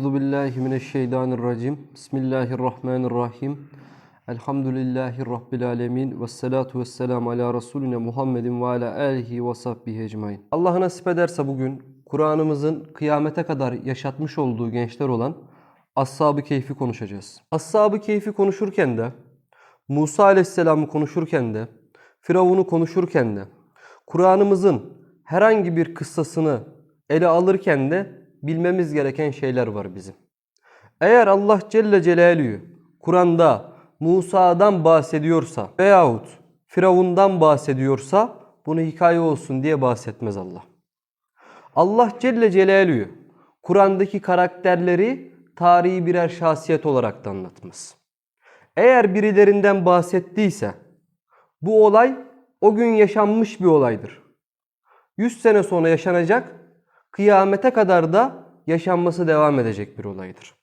Euzu billahi mineşşeytanirracim. Bismillahirrahmanirrahim. Elhamdülillahi rabbil alamin ve salatu vesselam ala resulina Muhammedin ve ala alihi ve sahbihi ecmaîn. Allah nasip ederse bugün Kur'an'ımızın kıyamete kadar yaşatmış olduğu gençler olan Ashab-ı Keyf'i konuşacağız. Ashab-ı Keyf'i konuşurken de Musa Aleyhisselam'ı konuşurken de Firavun'u konuşurken de Kur'an'ımızın herhangi bir kıssasını ele alırken de bilmemiz gereken şeyler var bizim. Eğer Allah Celle Celaluhu Kur'an'da Musa'dan bahsediyorsa veyahut Firavun'dan bahsediyorsa bunu hikaye olsun diye bahsetmez Allah. Allah Celle Celaluhu Kur'an'daki karakterleri tarihi birer şahsiyet olarak da anlatmaz. Eğer birilerinden bahsettiyse bu olay o gün yaşanmış bir olaydır. 100 sene sonra yaşanacak, kıyamete kadar da yaşanması devam edecek bir olaydır.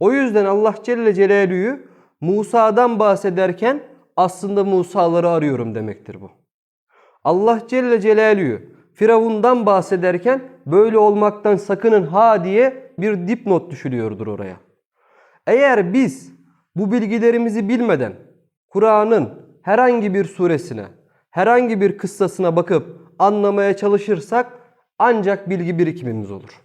O yüzden Allah Celle Celaluhu Musa'dan bahsederken aslında Musa'ları arıyorum demektir bu. Allah Celle Celaluhu Firavun'dan bahsederken böyle olmaktan sakının ha diye bir dipnot düşülüyordur oraya. Eğer biz bu bilgilerimizi bilmeden Kur'an'ın herhangi bir suresine, herhangi bir kıssasına bakıp anlamaya çalışırsak ancak bilgi birikimimiz olur.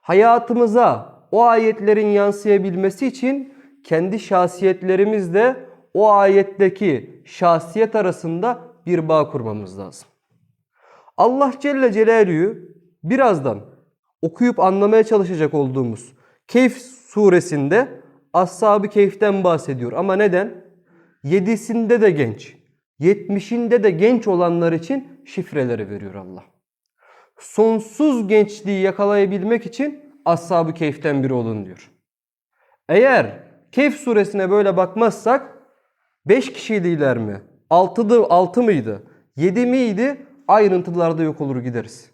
Hayatımıza o ayetlerin yansıyabilmesi için kendi şahsiyetlerimizle o ayetteki şahsiyet arasında bir bağ kurmamız lazım. Allah Celle Celaluhu birazdan okuyup anlamaya çalışacak olduğumuz Keyf suresinde Ashab-ı Keyf'ten bahsediyor. Ama neden? Yedisinde de genç, yetmişinde de genç olanlar için şifreleri veriyor Allah. Sonsuz gençliği yakalayabilmek için Ashab-ı Keyf'ten biri olun diyor. Eğer Keyf suresine böyle bakmazsak 5 kişiydiler mi? 6'dı, 6 mıydı? 7 miydi? Ayrıntılarda yok olur gideriz.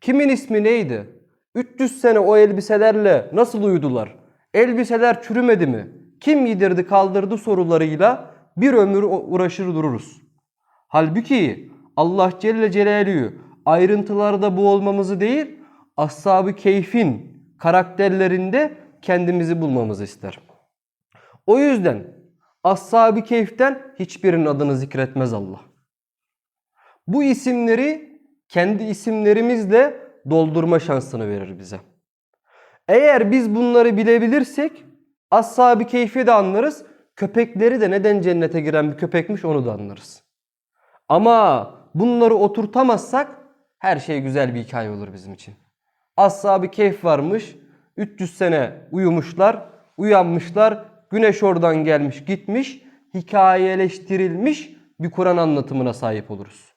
Kimin ismi neydi? 300 sene o elbiselerle nasıl uyudular? Elbiseler çürümedi mi? Kim yedirdi kaldırdı sorularıyla bir ömür uğraşır dururuz. Halbuki Allah Celle Celaluhu ayrıntılarda bu olmamızı değil, Ashab-ı Keyf'in karakterlerinde kendimizi bulmamızı ister. O yüzden Ashab-ı Keyf'ten hiçbirinin adını zikretmez Allah. Bu isimleri kendi isimlerimizle doldurma şansını verir bize. Eğer biz bunları bilebilirsek Ashab-ı Keyf'i de anlarız. Köpekleri de neden cennete giren bir köpekmiş onu da anlarız. Ama bunları oturtamazsak her şey güzel bir hikaye olur bizim için. Ashab-ı Keyf varmış. 300 sene uyumuşlar, uyanmışlar. Güneş oradan gelmiş gitmiş. Hikayeleştirilmiş bir Kur'an anlatımına sahip oluruz.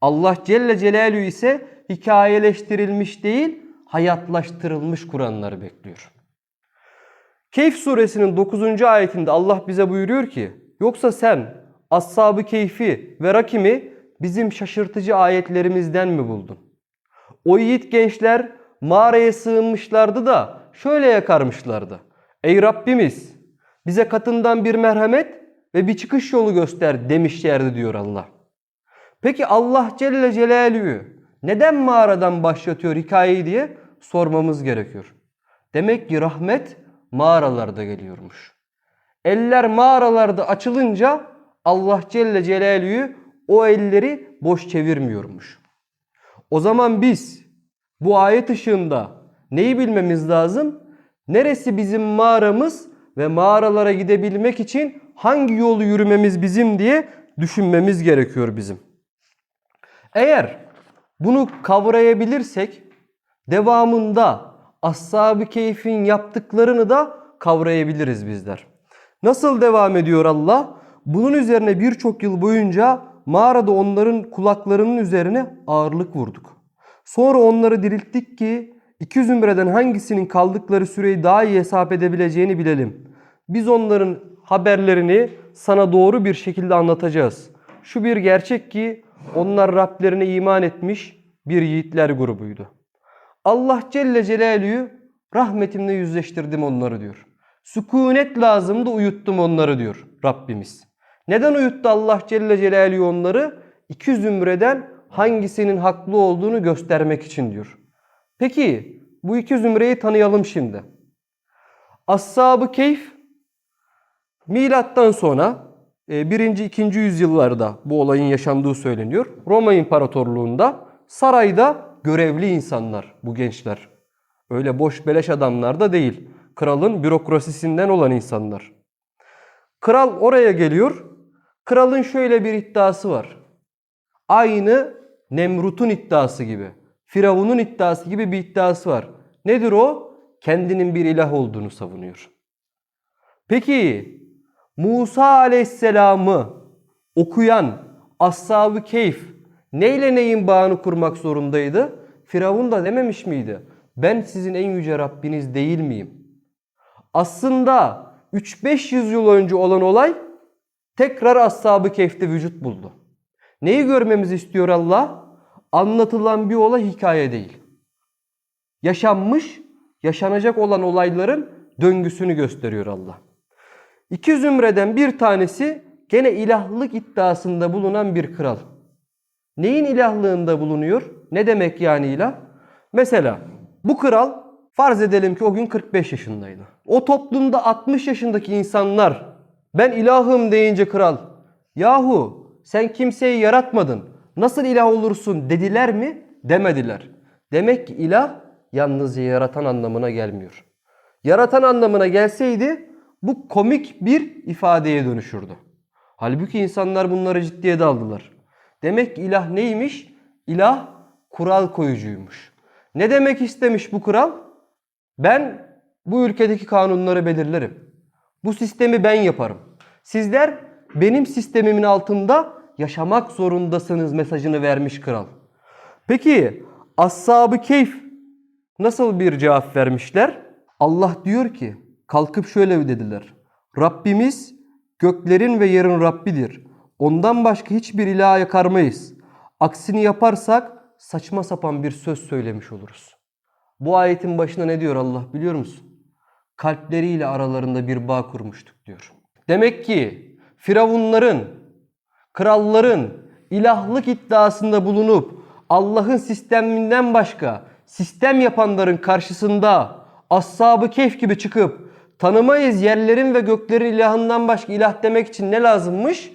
Allah Celle Celaluhu ise hikayeleştirilmiş değil, hayatlaştırılmış Kur'anları bekliyor. Keyf suresinin 9. ayetinde Allah bize buyuruyor ki yoksa sen Ashab-ı Keyfi ve Rakim'i bizim şaşırtıcı ayetlerimizden mi buldun? O yiğit gençler mağaraya sığınmışlardı da şöyle yakarmışlardı. Ey Rabbimiz bize katından bir merhamet ve bir çıkış yolu göster demişlerdi diyor Allah. Peki Allah Celle Celaluhu neden mağaradan başlatıyor hikayeyi diye sormamız gerekiyor. Demek ki rahmet mağaralarda geliyormuş. Eller mağaralarda açılınca Allah Celle Celaluhu o elleri boş çevirmiyormuş. O zaman biz bu ayet ışığında neyi bilmemiz lazım? Neresi bizim mağaramız ve mağaralara gidebilmek için hangi yolu yürümemiz bizim diye düşünmemiz gerekiyor bizim. Eğer bunu kavrayabilirsek devamında Ashab-ı Keyf'in yaptıklarını da kavrayabiliriz bizler. Nasıl devam ediyor Allah? Bunun üzerine birçok yıl boyunca mağarada onların kulaklarının üzerine ağırlık vurduk. Sonra onları dirilttik ki iki zümreden hangisinin kaldıkları süreyi daha iyi hesap edebileceğini bilelim. Biz onların haberlerini sana doğru bir şekilde anlatacağız. Şu bir gerçek ki onlar Rablerine iman etmiş bir yiğitler grubuydu. Allah Celle Celaluhu rahmetimle yüzleştirdim onları diyor. Sükunet lazımdı uyuttum onları diyor Rabbimiz. Neden uyuttu Allah Celle Celaluhu onları? İki zümreden hangisinin haklı olduğunu göstermek için diyor. Peki bu iki zümreyi tanıyalım şimdi. Ashab-ı Keyf milattan sonra 1. 2. yüzyıllarda bu olayın yaşandığı söyleniyor. Roma İmparatorluğu'nda sarayda görevli insanlar bu gençler. Öyle boş beleş adamlar da değil. Kralın bürokrasisinden olan insanlar. Kral oraya geliyor. Kralın şöyle bir iddiası var. Aynı Nemrut'un iddiası gibi. Firavun'un iddiası gibi bir iddiası var. Nedir o? Kendinin bir ilah olduğunu savunuyor. Peki Musa aleyhisselamı okuyan Ashab-ı Keyf neyle neyin bağını kurmak zorundaydı? Firavun da dememiş miydi? Ben sizin en yüce Rabbiniz değil miyim? Aslında 3-500 yıl önce olan olay tekrar Ashab-ı Kehf'te vücut buldu. Neyi görmemizi istiyor Allah? Anlatılan bir olay hikaye değil. Yaşanmış, yaşanacak olan olayların döngüsünü gösteriyor Allah. İki zümreden bir tanesi gene ilahlık iddiasında bulunan bir kral. Neyin ilahlığında bulunuyor? Ne demek yani ilah? Mesela bu kral farz edelim ki o gün 45 yaşındaydı. O toplumda 60 yaşındaki insanlar ben ilahım deyince kral yahu sen kimseyi yaratmadın nasıl ilah olursun dediler mi? Demediler. Demek ki ilah yalnızca yaratan anlamına gelmiyor. Yaratan anlamına gelseydi bu komik bir ifadeye dönüşürdü. Halbuki insanlar bunları ciddiye de aldılar. Demek ki ilah neymiş? İlah kural koyucuymuş. Ne demek istemiş bu kural? Ben bu ülkedeki kanunları belirlerim. Bu sistemi ben yaparım. Sizler benim sistemimin altında yaşamak zorundasınız mesajını vermiş kral. Peki Ashab-ı Keyf nasıl bir cevap vermişler? Allah diyor ki kalkıp şöyle dediler. Rabbimiz göklerin ve yerin Rabbidir. Ondan başka hiçbir ilaha yakarmayız. Aksini yaparsak saçma sapan bir söz söylemiş oluruz. Bu ayetin başına ne diyor Allah biliyor musun? Kalpleriyle aralarında bir bağ kurmuştuk diyor. Demek ki firavunların, kralların ilahlık iddiasında bulunup Allah'ın sisteminden başka sistem yapanların karşısında Ashab-ı Kehf gibi çıkıp tanımayız yerlerin ve göklerin ilahından başka ilah demek için ne lazımmış?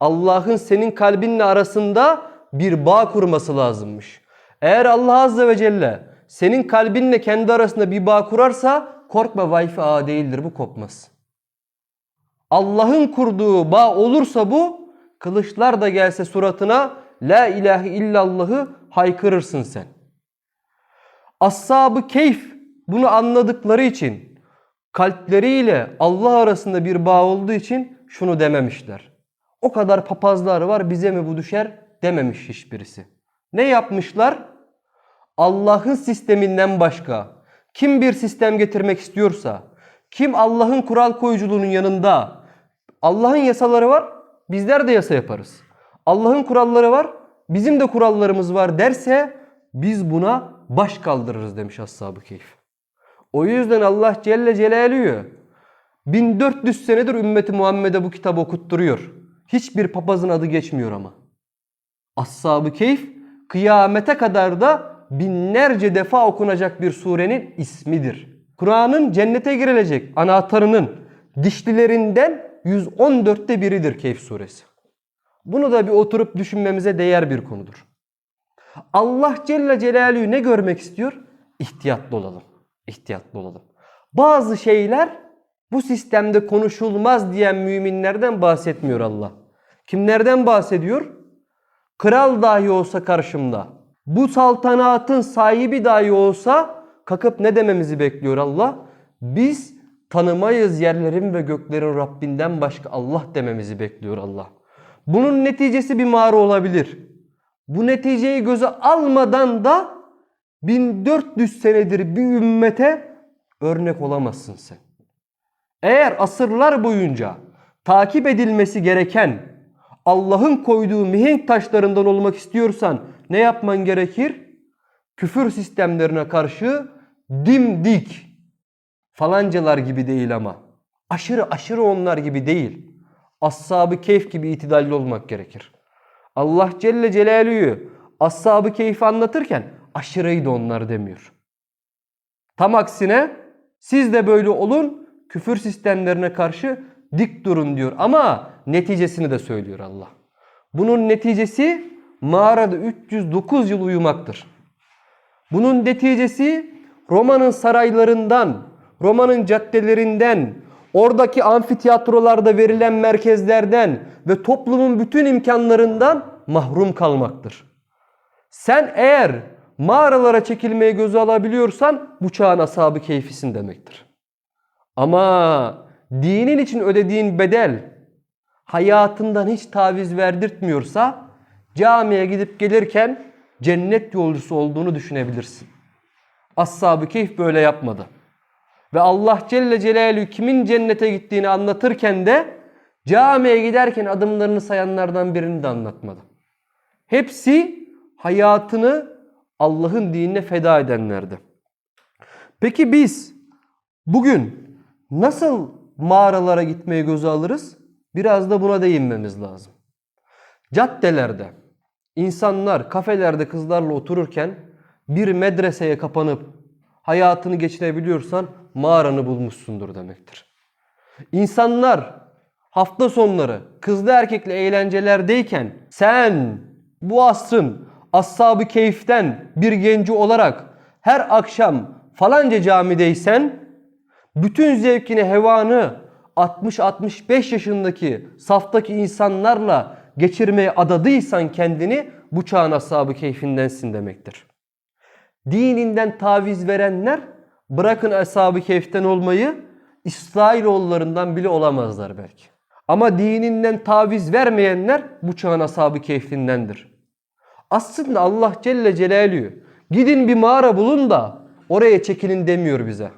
Allah'ın senin kalbinle arasında bir bağ kurması lazımmış. Eğer Allah Azze ve Celle senin kalbinle kendi arasında bir bağ kurarsa korkma Wi-Fi ağı değildir bu kopmaz. Allah'ın kurduğu bağ olursa bu kılıçlar da gelse suratına La ilahe illallahı haykırırsın sen. Ashab-ı Keyf bunu anladıkları için kalpleriyle Allah arasında bir bağ olduğu için şunu dememişler. O kadar papazlar var bize mi bu düşer dememiş hiçbirisi. Ne yapmışlar? Allah'ın sisteminden başka kim bir sistem getirmek istiyorsa, kim Allah'ın kural koyuculuğunun yanında Allah'ın yasaları var, bizler de yasa yaparız. Allah'ın kuralları var, bizim de kurallarımız var derse biz buna baş kaldırırız demiş Ashab-ı Keyf. O yüzden Allah Celle Celaluhu 1400 senedir ümmeti Muhammed'e bu kitabı okutturuyor. Hiçbir papazın adı geçmiyor ama. Ashab-ı Keyf kıyamete kadar da binlerce defa okunacak bir surenin ismidir. Kur'an'ın cennete girilecek anahtarının dişlilerinden 114'te biridir Keyf suresi. Bunu da bir oturup düşünmemize değer bir konudur. Allah Celle Celaluhu ne görmek istiyor? İhtiyatlı olalım. İhtiyatlı olalım. Bazı şeyler bu sistemde konuşulmaz diyen müminlerden bahsetmiyor Allah. Kimlerden bahsediyor? Kral dahi olsa karşımda, bu saltanatın sahibi dahi olsa kalkıp ne dememizi bekliyor Allah? Biz tanımayız yerlerin ve göklerin Rabbinden başka Allah dememizi bekliyor Allah. Bunun neticesi bir mağara olabilir. Bu neticeyi göze almadan da 1400 senedir bir ümmete örnek olamazsın sen. Eğer asırlar boyunca takip edilmesi gereken Allah'ın koyduğu mihenk taşlarından olmak istiyorsan ne yapman gerekir? Küfür sistemlerine karşı dimdik falancalar gibi değil ama aşırı aşırı onlar gibi değil. Ashab-ı Keyf gibi itidalli olmak gerekir. Allah Celle Celaluhu Ashab-ı Keyf'i anlatırken aşırıydı onlar demiyor. Tam aksine siz de böyle olun, küfür sistemlerine karşı dik durun diyor. Ama neticesini de söylüyor Allah. Bunun neticesi mağarada 309 yıl uyumaktır. Bunun neticesi Roma'nın saraylarından, Roma'nın caddelerinden, oradaki amfiteyatrolarda verilen merkezlerden ve toplumun bütün imkanlarından mahrum kalmaktır. Sen eğer mağaralara çekilmeye göze alabiliyorsan bu çağın ashabı keyfisin demektir. Ama dinin için ödediğin bedel hayatından hiç taviz verdirtmiyorsa camiye gidip gelirken cennet yolcusu olduğunu düşünebilirsin. Ashab-ı Keyf böyle yapmadı. Ve Allah Celle Celaluhu kimin cennete gittiğini anlatırken de camiye giderken adımlarını sayanlardan birini de anlatmadı. Hepsi hayatını Allah'ın dinine feda edenlerdi. Peki biz bugün nasıl mağaralara gitmeye göze alırız? Biraz da buna değinmemiz lazım. Caddelerde insanlar kafelerde kızlarla otururken bir medreseye kapanıp hayatını geçirebiliyorsan mağaranı bulmuşsundur demektir. İnsanlar hafta sonları kızlı erkekli eğlencelerdeyken sen bu asrın ashab-ı keyiften bir genci olarak her akşam falanca camideysen bütün zevkini, hevanı 60-65 yaşındaki saftaki insanlarla geçirmeye adadıysan kendini bu çağın ashab-ı keyfindensin demektir. Dininden taviz verenler bırakın ashab-ı keyiften olmayı İsrailoğullarından bile olamazlar belki. Ama dininden taviz vermeyenler bu çağın ashab-ı keyfindendir. Aslında Allah Celle Celaluhu gidin bir mağara bulun da oraya çekilin demiyor bize.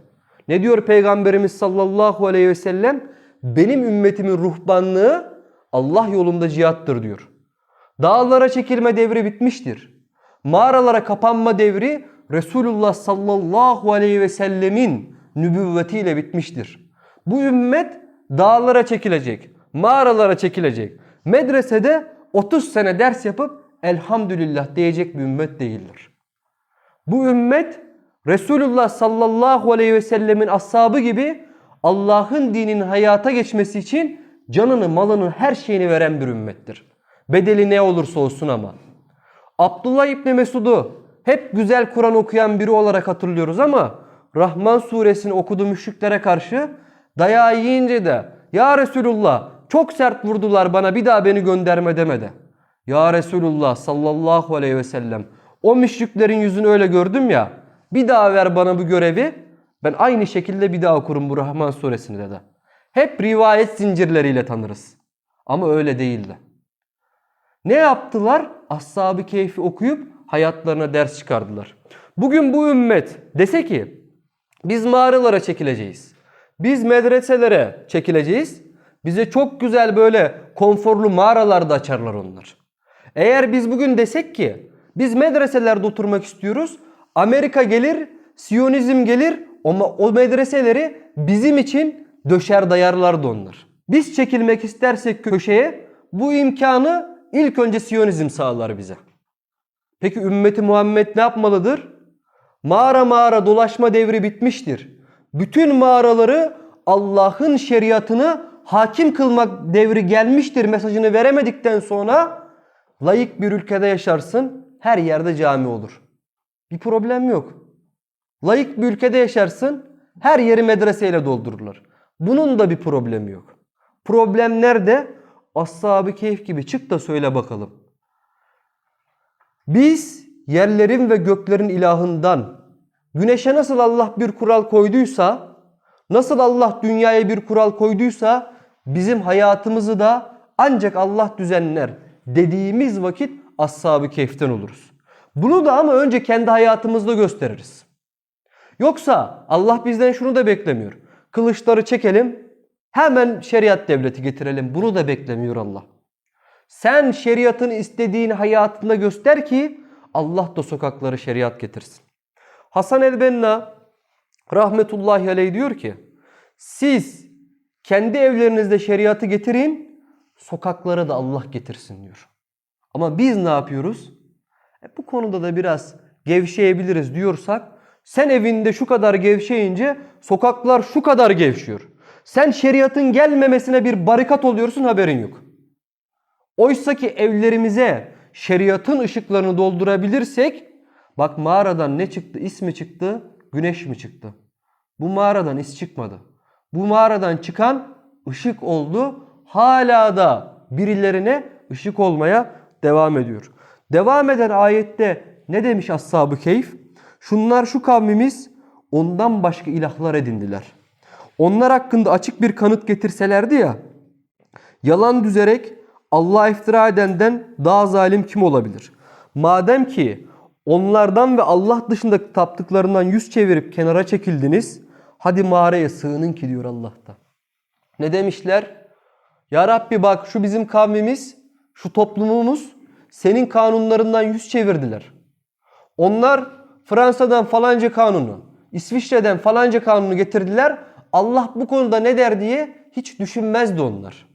Ne diyor Peygamberimiz sallallahu aleyhi ve sellem? Benim ümmetimin ruhbanlığı Allah yolunda cihattır diyor. Dağlara çekilme devri bitmiştir. Mağaralara kapanma devri Resulullah sallallahu aleyhi ve sellemin nübüvvetiyle bitmiştir. Bu ümmet dağlara çekilecek, mağaralara çekilecek. Medresede 30 sene ders yapıp elhamdülillah diyecek bir ümmet değildir. Bu ümmet Resulullah sallallahu aleyhi ve sellemin ashabı gibi Allah'ın dininin hayata geçmesi için canını, malını, her şeyini veren bir ümmettir. Bedeli ne olursa olsun ama. Abdullah İbni Mesud'u hep güzel Kur'an okuyan biri olarak hatırlıyoruz ama Rahman suresini okudu müşriklere karşı dayağı yiyince de Ya Resulullah çok sert vurdular bana bir daha beni gönderme demedi. Ya Resulullah sallallahu aleyhi ve sellem o müşriklerin yüzünü öyle gördüm ya bir daha ver bana bu görevi ben aynı şekilde bir daha okurum bu Rahman suresini dedi. Hep rivayet zincirleriyle tanırız. Ama öyle değildi. Ne yaptılar? Ashab-ı Keyfi okuyup hayatlarına ders çıkardılar. Bugün bu ümmet dese ki biz mağaralara çekileceğiz. Biz medreselere çekileceğiz. Bize çok güzel böyle konforlu mağaralar da açarlar onlar. Eğer biz bugün desek ki biz medreselerde oturmak istiyoruz. Amerika gelir, Siyonizm gelir ama o medreseleri bizim için döşer dayarlardı onlar. Biz çekilmek istersek köşeye bu imkanı ilk önce Siyonizm sağlar bize. Peki ümmeti Muhammed ne yapmalıdır? Mağara mağara dolaşma devri bitmiştir. Bütün mağaraları Allah'ın şeriatını hakim kılmak devri gelmiştir mesajını veremedikten sonra layık bir ülkede yaşarsın her yerde cami olur. Bir problem yok. Layık bir ülkede yaşarsın her yeri medreseyle doldururlar. Bunun da bir problemi yok. Problem nerede? Ashab-ı Keyif gibi çık da söyle bakalım. Biz yerlerin ve göklerin ilahından güneşe nasıl Allah bir kural koyduysa, nasıl Allah dünyaya bir kural koyduysa bizim hayatımızı da ancak Allah düzenler dediğimiz vakit ashab-ı keyiften oluruz. Bunu da ama önce kendi hayatımızda gösteririz. Yoksa Allah bizden şunu da beklemiyor. Kılıçları çekelim, hemen şeriat devleti getirelim. Bunu da beklemiyor Allah. Sen şeriatın istediğin hayatında göster ki Allah da sokakları şeriat getirsin. Hasan el-Benna rahmetullahi aleyh diyor ki siz kendi evlerinizde şeriatı getirin sokaklara da Allah getirsin diyor. Ama biz ne yapıyoruz? E bu konuda da biraz gevşeyebiliriz diyorsak Sen evinde şu kadar gevşeyince sokaklar şu kadar gevşiyor. Sen şeriatın gelmemesine bir barikat oluyorsun haberin yok. Oysa ki evlerimize şeriatın ışıklarını doldurabilirsek bak mağaradan ne çıktı? İs mi çıktı? Güneş mi çıktı? Bu mağaradan is çıkmadı. Bu mağaradan çıkan ışık oldu. Hala da birilerine ışık olmaya devam ediyor. Devam eden ayette ne demiş Ashab-ı Keyf? Şunlar şu kavmimiz ondan başka ilahlar edindiler. Onlar hakkında açık bir kanıt getirselerdi ya Yalan düzerek Allah'a iftira edenden daha zalim kim olabilir? Madem ki onlardan ve Allah dışında taptıklarından yüz çevirip kenara çekildiniz, hadi mağaraya sığının ki diyor Allah'ta. Ne demişler? Ya Rabbi bak şu bizim kavmimiz, şu toplumumuz senin kanunlarından yüz çevirdiler. Onlar Fransa'dan falanca kanunu, İsviçre'den falanca kanunu getirdiler. Allah bu konuda ne der diye hiç düşünmezdi onlar.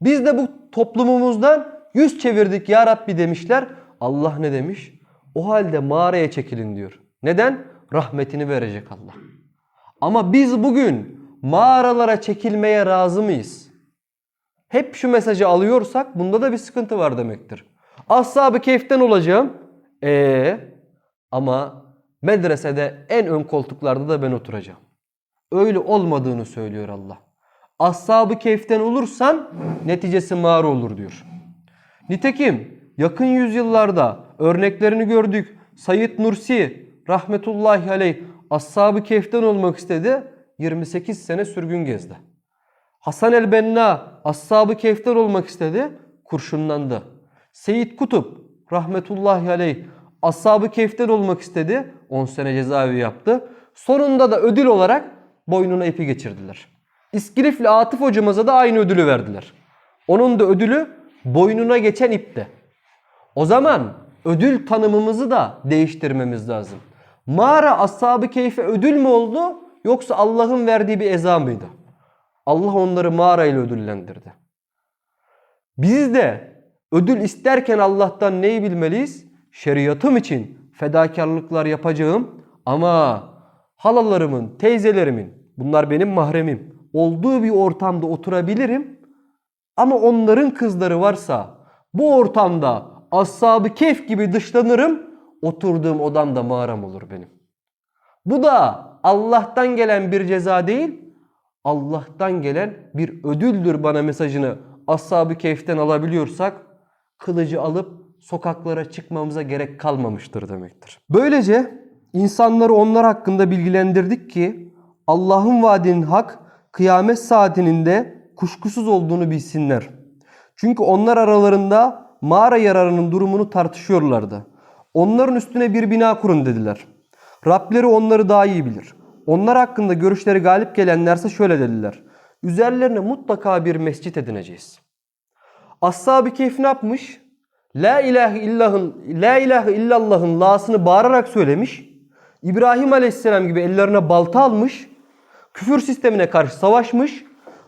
Biz de bu toplumumuzdan yüz çevirdik ya Rabbi demişler. Allah ne demiş? O halde mağaraya çekilin diyor. Neden? Rahmetini verecek Allah. Ama biz bugün mağaralara çekilmeye razı mıyız? Hep şu mesajı alıyorsak bunda da bir sıkıntı var demektir. Ashab-ı keyiften olacağım. Ee, ama medresede en ön koltuklarda da ben oturacağım. Öyle olmadığını söylüyor Allah. Ashab-ı keyiften olursan neticesi mağara olur diyor. Nitekim yakın yüzyıllarda örneklerini gördük. Said Nursi rahmetullahi aleyh Ashab-ı keyiften olmak istedi. 28 sene sürgün gezdi. Hasan el-Benna Ashab-ı keyiften olmak istedi. Kurşunlandı. Seyyid Kutup rahmetullahi aleyh Ashab-ı keyiften olmak istedi. 10 sene cezaevi yaptı. Sonunda da ödül olarak boynuna ipi geçirdiler. İskilifli Atıf hocamıza da aynı ödülü verdiler. Onun da ödülü boynuna geçen ipti. O zaman ödül tanımımızı da değiştirmemiz lazım. Mağara ashab-ı keyfe ödül mü oldu yoksa Allah'ın verdiği bir eza mıydı? Allah onları mağarayla ödüllendirdi. Biz de ödül isterken Allah'tan neyi bilmeliyiz? Şeriatım için fedakarlıklar yapacağım ama halalarımın, teyzelerimin, bunlar benim mahremim olduğu bir ortamda oturabilirim. Ama onların kızları varsa bu ortamda ashab-ı keyf gibi dışlanırım. Oturduğum odam da mağaram olur benim. Bu da Allah'tan gelen bir ceza değil, Allah'tan gelen bir ödüldür bana mesajını ashab-ı keyften alabiliyorsak kılıcı alıp sokaklara çıkmamıza gerek kalmamıştır demektir. Böylece insanları onlar hakkında bilgilendirdik ki Allah'ın vaadinin hak, kıyamet saatinin de kuşkusuz olduğunu bilsinler. Çünkü onlar aralarında mağara yararının durumunu tartışıyorlardı. Onların üstüne bir bina kurun dediler. Rableri onları daha iyi bilir. Onlar hakkında görüşleri galip gelenlerse şöyle dediler. Üzerlerine mutlaka bir mescit edineceğiz. Ashab-ı Kehf ne yapmış? La ilahe illahın, la ilahe illallah'ın la'sını bağırarak söylemiş. İbrahim Aleyhisselam gibi ellerine balta almış. Küfür sistemine karşı savaşmış.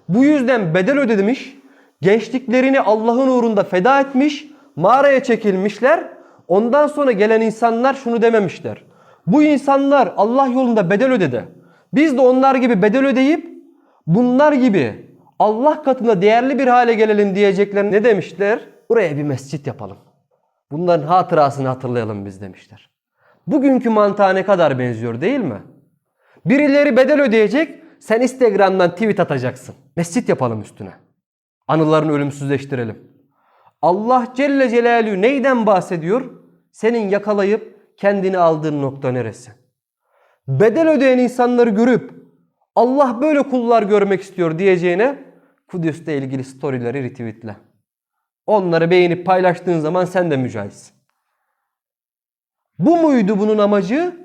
Bu yüzden bedel ödemiş. Gençliklerini Allah'ın uğrunda feda etmiş. Mağaraya çekilmişler. Ondan sonra gelen insanlar şunu dememişler. Bu insanlar Allah yolunda bedel ödedi. Biz de onlar gibi bedel ödeyip bunlar gibi Allah katında değerli bir hale gelelim diyecekler. Ne demişler? Buraya bir mescit yapalım. Bunların hatırasını hatırlayalım biz demişler. Bugünkü mantığa ne kadar benziyor değil mi? Birileri bedel ödeyecek, sen Instagram'dan tweet atacaksın. Mescit yapalım üstüne. Anılarını ölümsüzleştirelim. Allah Celle Celaluhu neyden bahsediyor? Senin yakalayıp kendini aldığın nokta neresi? Bedel ödeyen insanları görüp Allah böyle kullar görmek istiyor diyeceğine Kudüs'le ilgili storyleri retweetle. Onları beğenip paylaştığın zaman sen de mücahitsin. Bu muydu bunun amacı?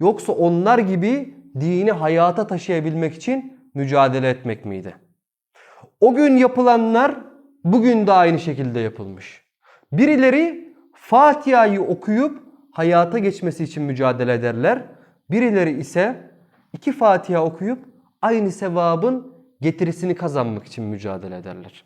Yoksa onlar gibi dini hayata taşıyabilmek için mücadele etmek miydi? O gün yapılanlar bugün de aynı şekilde yapılmış. Birileri Fatiha'yı okuyup hayata geçmesi için mücadele ederler. Birileri ise iki Fatiha okuyup aynı sevabın getirisini kazanmak için mücadele ederler.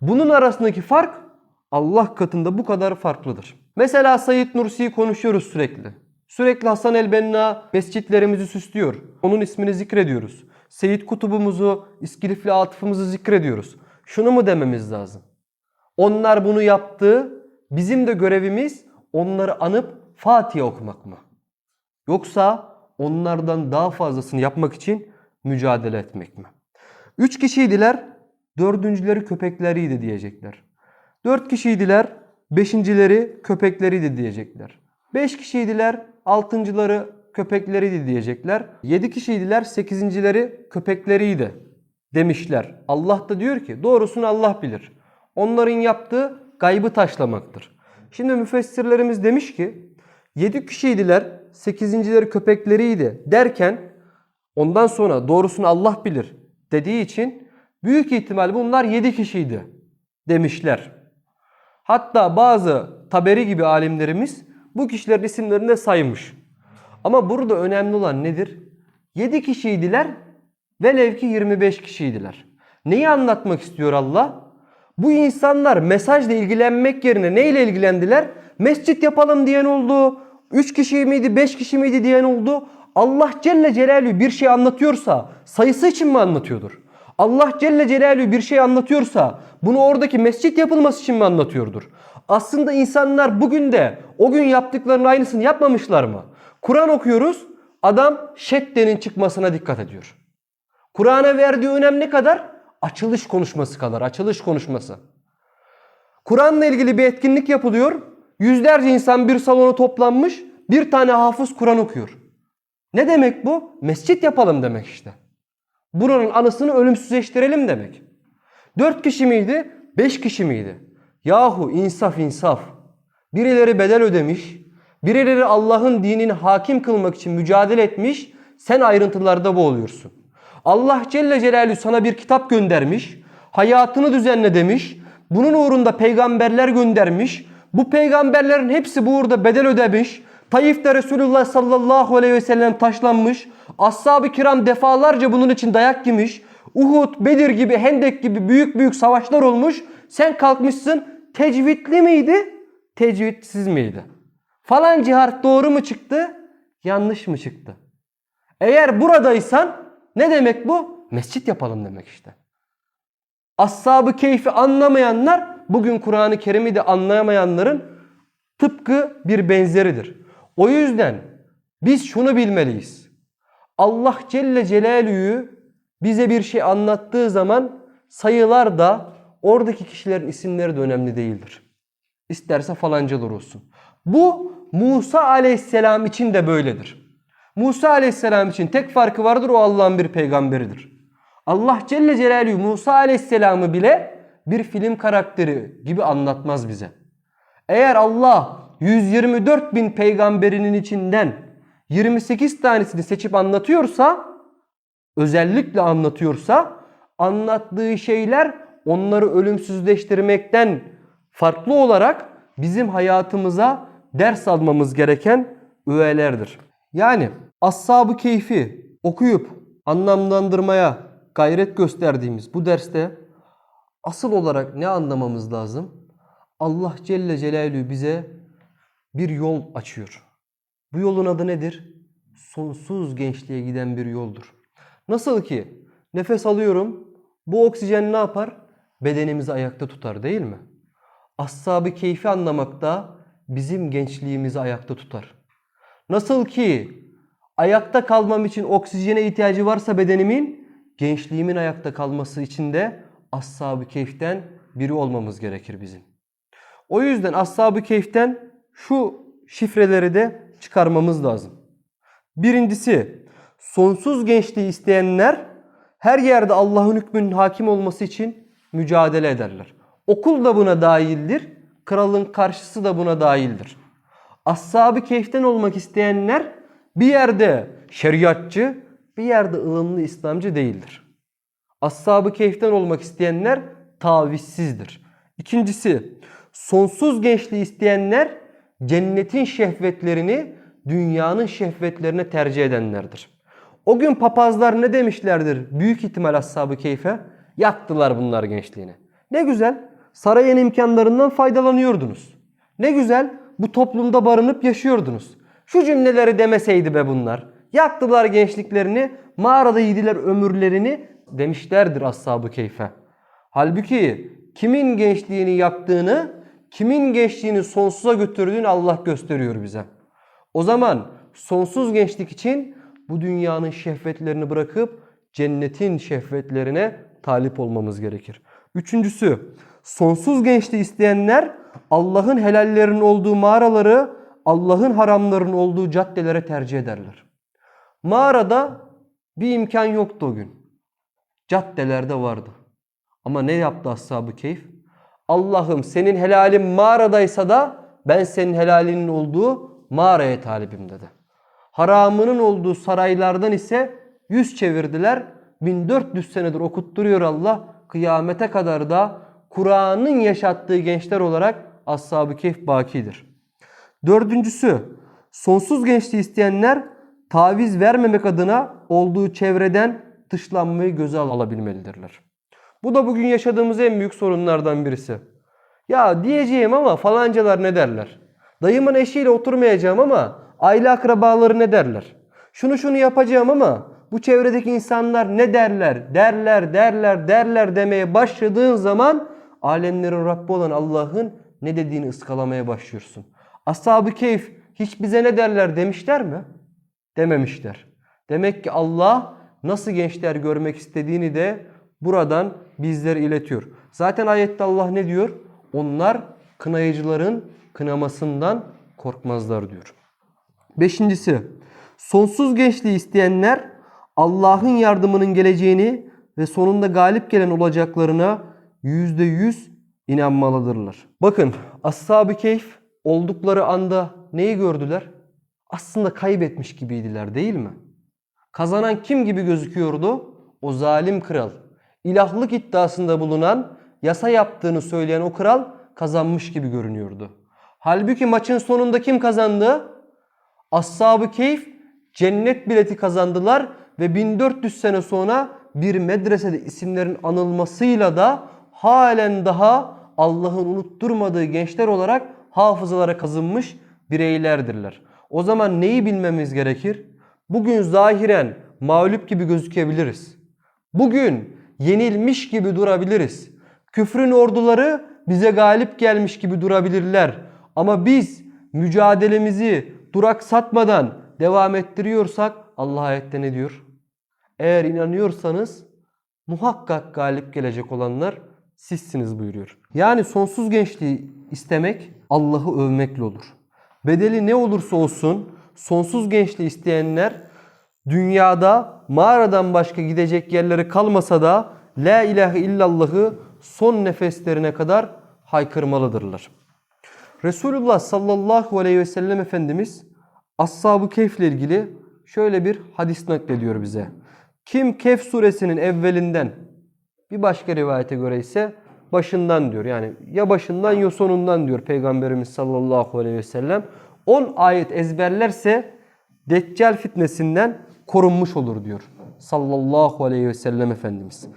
Bunun arasındaki fark Allah katında bu kadar farklıdır. Mesela Said Nursi'yi konuşuyoruz sürekli. Sürekli Hasan el-Benna mescitlerimizi süslüyor. Onun ismini zikrediyoruz. Seyit Kutubumuzu, İskilifli Atıf'ımızı zikrediyoruz. Şunu mu dememiz lazım? Onlar bunu yaptı. Bizim de görevimiz onları anıp Fatiha okumak mı? Yoksa onlardan daha fazlasını yapmak için mücadele etmek mi? Üç kişiydiler, dördüncüleri köpekleriydi diyecekler. Dört kişiydiler, beşincileri köpekleriydi diyecekler. Beş kişiydiler, altıncıları köpekleriydi diyecekler. Yedi kişiydiler, sekizincileri köpekleriydi demişler. Allah da diyor ki doğrusunu Allah bilir. Onların yaptığı gaybı taşlamaktır. Şimdi müfessirlerimiz demiş ki yedi kişiydiler, sekizincileri köpekleriydi derken ondan sonra doğrusunu Allah bilir dediği için büyük ihtimal bunlar yedi kişiydi demişler. Hatta bazı Taberi gibi alimlerimiz bu kişilerin isimlerini de saymış. Ama burada önemli olan nedir? 7 kişiydiler, velev ki 25 kişiydiler. Neyi anlatmak istiyor Allah? Bu insanlar mesajla ilgilenmek yerine neyle ilgilendiler? Mescit yapalım diyen oldu. 3 kişi miydi, 5 kişi miydi diyen oldu. Allah Celle Celaluhu bir şey anlatıyorsa sayısı için mi anlatıyordur? Allah Celle Celaluhu bir şey anlatıyorsa bunu oradaki mescit yapılması için mi anlatıyordur? Aslında insanlar bugün de o gün yaptıklarının aynısını yapmamışlar mı? Kur'an okuyoruz. Adam şeddenin çıkmasına dikkat ediyor. Kur'an'a verdiği önem ne kadar? Açılış konuşması kadar. Açılış konuşması. Kur'an'la ilgili bir etkinlik yapılıyor. Yüzlerce insan bir salona toplanmış. Bir tane hafız Kur'an okuyor. Ne demek bu? Mescit yapalım demek işte. Buranın anısını ölümsüzleştirelim demek. Dört kişi miydi? Beş kişi miydi? Yahu insaf insaf. Birileri bedel ödemiş. Birileri Allah'ın dinini hakim kılmak için mücadele etmiş. Sen ayrıntılarda boğuluyorsun. Allah Celle Celaluhu sana bir kitap göndermiş. Hayatını düzenle demiş. Bunun uğrunda peygamberler göndermiş. Bu peygamberlerin hepsi bu uğurda bedel ödemiş. Taif'te Resulullah sallallahu aleyhi ve sellem taşlanmış. Ashab-ı kiram defalarca bunun için dayak yemiş. Uhud, Bedir gibi, Hendek gibi büyük büyük savaşlar olmuş. Sen kalkmışsın tecvidli miydi? Tecvidsiz miydi? Falan cihat doğru mu çıktı? Yanlış mı çıktı? Eğer buradaysan ne demek bu? Mescit yapalım demek işte. Ashab-ı keyfi anlamayanlar bugün Kur'an-ı Kerim'i de anlayamayanların tıpkı bir benzeridir. O yüzden biz şunu bilmeliyiz. Allah Celle Celaluhu bize bir şey anlattığı zaman sayılar da oradaki kişilerin isimleri de önemli değildir. İsterse falancalar olsun. Bu Musa aleyhisselam için de böyledir. Musa aleyhisselam için tek farkı vardır o Allah'ın bir peygamberidir. Allah Celle Celaluhu Musa aleyhisselamı bile bir film karakteri gibi anlatmaz bize. Eğer Allah 124 bin peygamberinin içinden 28 tanesini seçip anlatıyorsa, özellikle anlatıyorsa, anlattığı şeyler onları ölümsüzleştirmekten farklı olarak bizim hayatımıza ders almamız gereken öğelerdir. Yani Ashab-ı Keyfi okuyup anlamlandırmaya gayret gösterdiğimiz bu derste asıl olarak ne anlamamız lazım? Allah Celle Celaluhu bize bir yol açıyor. Bu yolun adı nedir? Sonsuz gençliğe giden bir yoldur. Nasıl ki nefes alıyorum, bu oksijen ne yapar? Bedenimizi ayakta tutar değil mi? Ashab-ı keyfi anlamakta bizim gençliğimizi ayakta tutar. Nasıl ki ayakta kalmam için oksijene ihtiyacı varsa bedenimin, gençliğimin ayakta kalması için de ashab-ı keyiften biri olmamız gerekir bizim. O yüzden ashab-ı keyiften şu şifreleri de çıkarmamız lazım. Birincisi, sonsuz gençliği isteyenler her yerde Allah'ın hükmünün hakim olması için mücadele ederler. Okul da buna dahildir, kralın karşısı da buna dahildir. Ashab-ı keyiften olmak isteyenler bir yerde şeriatçı, bir yerde ılımlı İslamcı değildir. Ashab-ı keyiften olmak isteyenler tavizsizdir. İkincisi, sonsuz gençliği isteyenler cennetin şehvetlerini dünyanın şehvetlerine tercih edenlerdir. O gün papazlar ne demişlerdir büyük ihtimal ashab-ı keyfe? Yaktılar bunlar gençliğini. Ne güzel sarayın imkanlarından faydalanıyordunuz. Ne güzel bu toplumda barınıp yaşıyordunuz. Şu cümleleri demeseydi be bunlar. Yaktılar gençliklerini, mağarada yediler ömürlerini demişlerdir ashab-ı keyfe. Halbuki kimin gençliğini yaktığını, kimin gençliğini sonsuza götürdüğünü Allah gösteriyor bize. O zaman sonsuz gençlik için bu dünyanın şehvetlerini bırakıp cennetin şehvetlerine talip olmamız gerekir. Üçüncüsü, sonsuz gençliği isteyenler Allah'ın helallerinin olduğu mağaraları, Allah'ın haramlarının olduğu caddelere tercih ederler. Mağarada bir imkan yoktu o gün. Caddelerde vardı. Ama ne yaptı ashab-ı keyif? Allah'ım senin helalin mağaradaysa da ben senin helalinin olduğu mağaraya talibim dedi. Haramının olduğu saraylardan ise yüz çevirdiler. 1400 senedir okutturuyor Allah. Kıyamete kadar da Kur'an'ın yaşattığı gençler olarak ashab-ı keyif bakidir. Dördüncüsü, sonsuz gençliği isteyenler taviz vermemek adına olduğu çevreden dışlanmayı göze alabilmelidirler. Bu da bugün yaşadığımız en büyük sorunlardan birisi. Ya diyeceğim ama falancalar ne derler? Dayımın eşiyle oturmayacağım ama aile akrabaları ne derler? Şunu şunu yapacağım ama bu çevredeki insanlar ne derler? Derler, derler, derler demeye başladığın zaman alemlerin Rabbi olan Allah'ın ne dediğini ıskalamaya başlıyorsun. Ashab-ı keyif hiç bize ne derler demişler mi? Dememişler. Demek ki Allah nasıl gençler görmek istediğini de buradan bizlere iletiyor. Zaten ayette Allah ne diyor? Onlar kınayıcıların kınamasından korkmazlar diyor. Beşincisi, sonsuz gençliği isteyenler Allah'ın yardımının geleceğini ve sonunda galip gelen olacaklarına yüzde yüz inanmalıdırlar. Bakın Ashab-ı Keyf oldukları anda neyi gördüler? Aslında kaybetmiş gibiydiler değil mi? Kazanan kim gibi gözüküyordu? O zalim kral. İlahlık iddiasında bulunan, yasa yaptığını söyleyen o kral kazanmış gibi görünüyordu. Halbuki maçın sonunda kim kazandı? Ashab-ı Keyf cennet bileti kazandılar ve 1400 sene sonra bir medresede isimlerin anılmasıyla da halen daha Allah'ın unutturmadığı gençler olarak hafızalara kazınmış bireylerdirler. O zaman neyi bilmemiz gerekir? Bugün zahiren mağlup gibi gözükebiliriz. Bugün yenilmiş gibi durabiliriz. Küfrün orduları bize galip gelmiş gibi durabilirler. Ama biz mücadelemizi duraksatmadan devam ettiriyorsak Allah ayette ne diyor? Eğer inanıyorsanız muhakkak galip gelecek olanlar sizsiniz buyuruyor. Yani sonsuz gençliği istemek Allah'ı övmekle olur. Bedeli ne olursa olsun sonsuz gençliği isteyenler dünyada mağaradan başka gidecek yerleri kalmasa da La ilahe illallah'ı son nefeslerine kadar haykırmalıdırlar. Resulullah sallallahu aleyhi ve sellem Efendimiz Ashab-ı Kehf ile ilgili şöyle bir hadis naklediyor bize. Kim Kehf suresinin evvelinden bir başka rivayete göre ise başından diyor. Yani ya başından ya sonundan diyor Peygamberimiz sallallahu aleyhi ve sellem. 10 ayet ezberlerse Deccal fitnesinden korunmuş olur diyor. Sallallahu aleyhi ve sellem Efendimiz.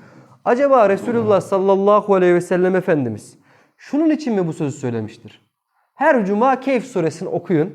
Acaba Resulullah sallallahu aleyhi ve sellem Efendimiz şunun için mi bu sözü söylemiştir? Her cuma Kehf suresini okuyun.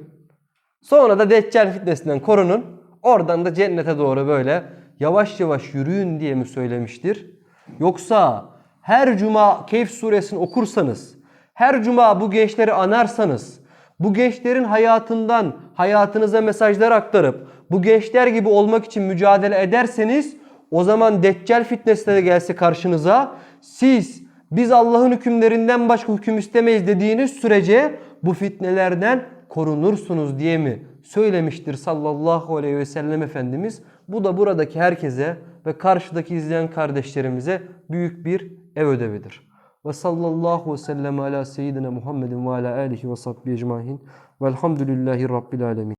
Sonra da Deccal fitnesinden korunun. Oradan da cennete doğru böyle yavaş yavaş yürüyün diye mi söylemiştir? Yoksa her cuma Kehf suresini okursanız, her cuma bu gençleri anarsanız, bu gençlerin hayatından hayatınıza mesajlar aktarıp bu gençler gibi olmak için mücadele ederseniz o zaman Deccal fitnesi de gelse karşınıza siz biz Allah'ın hükümlerinden başka hüküm istemeyiz dediğiniz sürece bu fitnelerden korunursunuz diye mi söylemiştir sallallahu aleyhi ve sellem Efendimiz. Bu da buradaki herkese ve karşıdaki izleyen kardeşlerimize büyük bir ev ödevidir. Ve sallallahu ve sellem ala seyyidina Muhammedin ve ala alihi ve sahbihi ecmahin. Velhamdülillahi Rabbil alemin.